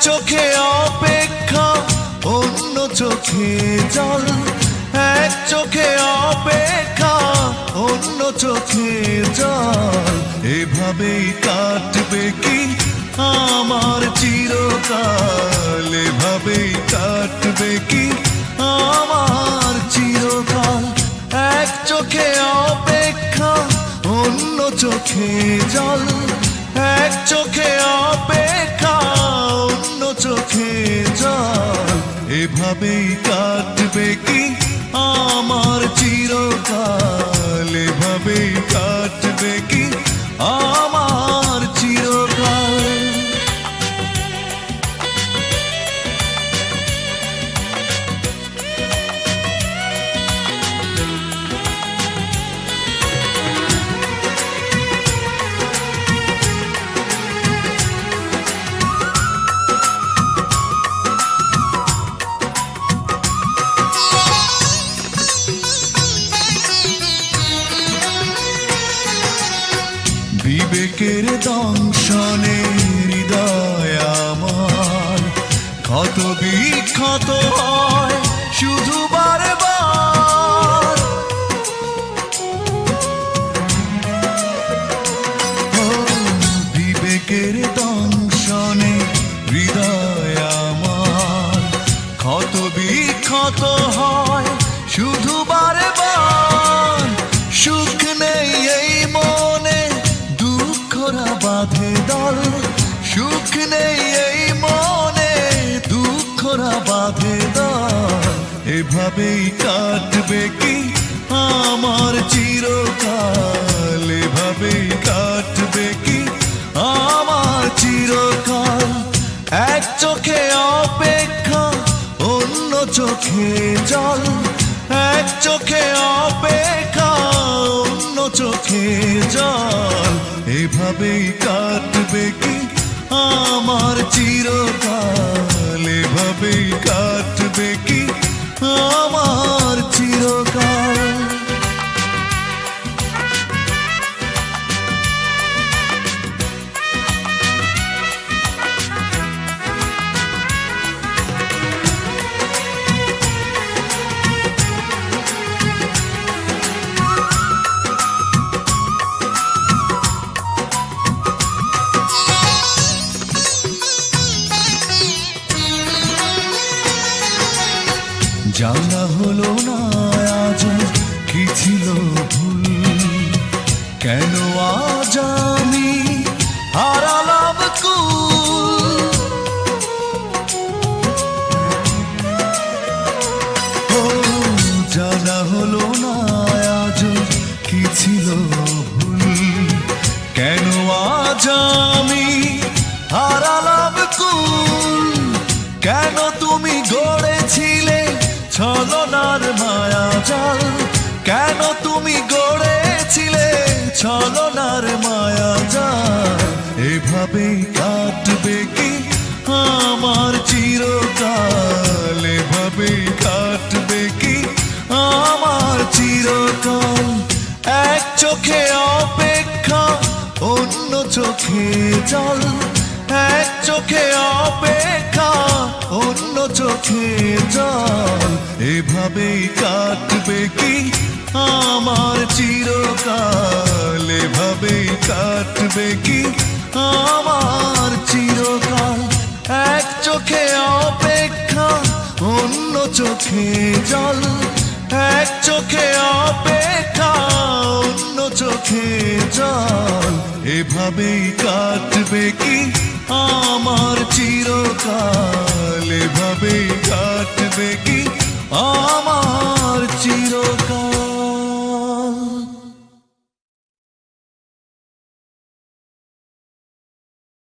চোখে অপেক্ষা, অন্য চোখে জল। এক চোখে অপেক্ষা, অন্য চোখে জল। এভাবেই কাটবে কি আমার চিরকাল? এভাবেই কাটবে কি আমার চিরকাল? এক চোখে অপেক্ষা, অন্য চোখে জল। এক চোখে অপেক্ষা চোখে জল এভাবেই কাটবে বিবেকের দংশনে হৃদয় আমার। ক্ষত বিক্ষত হয়, শুধু বারবার। বিবেকের দংশনে হৃদয় আমার। হয়, শুধু এভাবেই কাটবে কি আমার চিরকাল? এভাবেই কাটবে কি আমার চিরকাল? এক চোখে অপেক্ষা, অন্য চোখে জল। এক চোখে অপেক্ষা, অন্য চোখে জল। এভাবেই কাটবে কি আমার চিরকাল? এভাবেই কাটবে কি জানা হলো না আজ কি ছিল ভুল? কেন আজ আমি হারালাম জানা হলো না আজ কি ছিল ভুল? কেন আজ আমি ছলনার মায়া জাল এভাবে কাটবে কি আমার চিরকাল? এভাবে কাটবে কি আমার চিরকাল? এক চোখে অপেক্ষা, অন্য চোখে জল। এক চোখে অপেক্ষা, অন্য চোখে জল। এভাবেই কাটবে কাটবে কি? আমার চিরকাল এক চোখে অপেক্ষা, অন্য চোখে জল। এক চোখে অপেক্ষা, অন্য চোখে জল। এভাবেই কাটবে কি? আমার চিরকাল। এভাবেই কাটবে কি? আমার